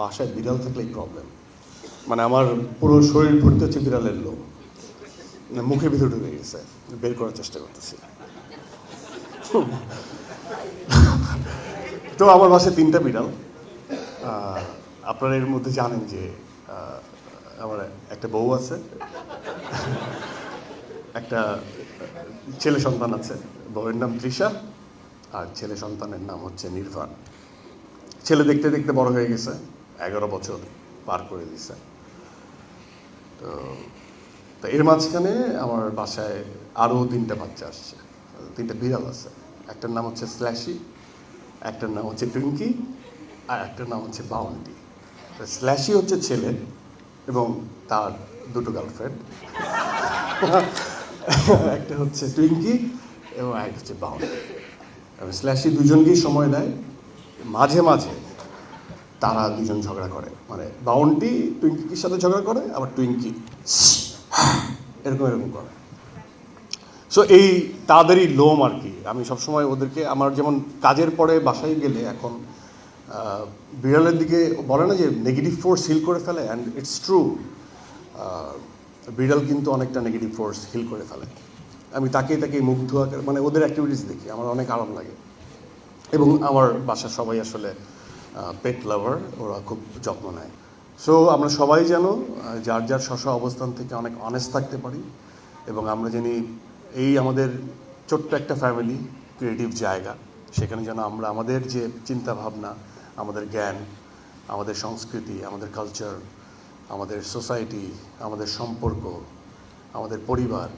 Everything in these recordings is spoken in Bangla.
বাসায় বিড়াল থাকলেই প্রবলেম মানে আমার পুরো শরীর ভর্তি হচ্ছে বিড়ালের লোম। মানে মুখের ভিতরে ঢুকে গেছে। বের করার চেষ্টা করতেছি। তো আমার বাসায় তিনটা বিড়াল। আপনারা এর মধ্যে জানেন যে আমার একটা বউ আছে। একটা ছেলে সন্তান আছে। বউয়ের নাম তৃষা। আর ছেলে সন্তানের নাম হচ্ছে নির্ভান। ছেলে দেখতে দেখতে বড় হয়ে গেছে, এগারো বছর পার করে দিছে। তো তো এর মাঝখানে আমার বাসায় আরও তিনটা বাচ্চা আসছে, তিনটা বিড়াল আছে। একটার নাম হচ্ছে স্ল্যাশি, একটার নাম হচ্ছে টুইঙ্কি, আর একটার নাম হচ্ছে বাউন্টি তো স্ল্যাশি হচ্ছে ছেলে এবং তার দুটো গার্লফ্রেন্ড। একটা হচ্ছে টুইঙ্কি এবং একটা হচ্ছে বাউন্টি এবং স্ল্যাশি দুজনকেই সময় দেয়। মাঝে মাঝে তারা দুজন ঝগড়া করে। মানে বাউন্টি টুইঙ্কির সাথে ঝগড়া করে, আবার টুইঙ্কি এরকম এরকম করে। সো এই তাদেরই লোম আর কি। আমি সবসময় ওদেরকে আমার যেমন কাজের পরে বাসায় গেলে এখন বিড়ালের দিকে বলে না যে নেগেটিভ ফোর্স হিল করে ফেলে অ্যান্ড ইটস ট্রু বিড়াল কিন্তু অনেকটা নেগেটিভ ফোর্স হিল করে ফেলে। আমি তাকে তাকে মুগ্ধ মানে ওদের অ্যাক্টিভিটিস দেখি, আমার অনেক আরাম লাগে। এবং আমার বাসার সবাই আসলে পেট লাভার ওরা খুব যত্ন নেয়। সো আমরা সবাই যেন যার যার স্ব অবস্থান থেকে অনেক অনেস্ট থাকতে পারি এবং আমরা জানি এই আমাদের ছোট্ট একটা ফ্যামিলি ক্রিয়েটিভ জায়গা। সেখানে যেন আমরা আমাদের যে চিন্তা ভাবনা আমাদের জ্ঞান, আমাদের সংস্কৃতি, আমাদের কালচার আমাদের সোসাইটি আমাদের সম্পর্ক, আমাদের পরিবার,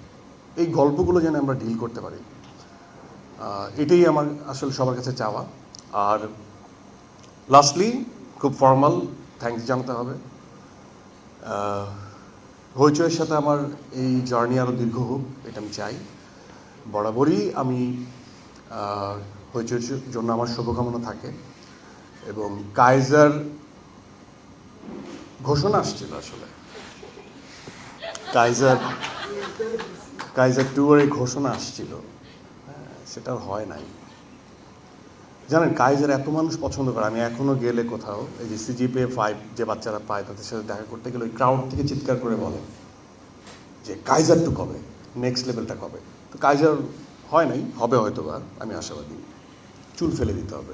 এই গল্পগুলো যেন আমরা ডিল করতে পারি। এটাই আমার আসলে সবার কাছে চাওয়া। আর লাস্টলি খুব ফর্মাল থ্যাঙ্কস জানাতে হবে। আহ, হইচইয়ের সাথে আমার এই জার্নি আরও দীর্ঘ হোক এটা আমি চাই। বরাবরই আমি আহ, হইচইয়ের জন্য আমার শুভকামনা থাকে এবং কাইজার ঘোষণা আসছিল আসলে। কাইজার কাইজার টুয়ারে ঘোষণা আসছিল। সেটা হয় নাই। জানেন কাইজার এত মানুষ পছন্দ করে, আমি এখনও গেলে কোথাও, এই যে সিজিপিএ ফাইভ যে বাচ্চারা পায়, তাদের সাথে দেখা করতে গেলে ওই ক্রাউড থেকে চিৎকার করে বলে যে কাইজার টু কবে? নেক্সট লেভেলটা কবে? তো কাইজার হয় নাই, হবে হয়তো বা আমি আশাবাদী। চুল ফেলে দিতে হবে।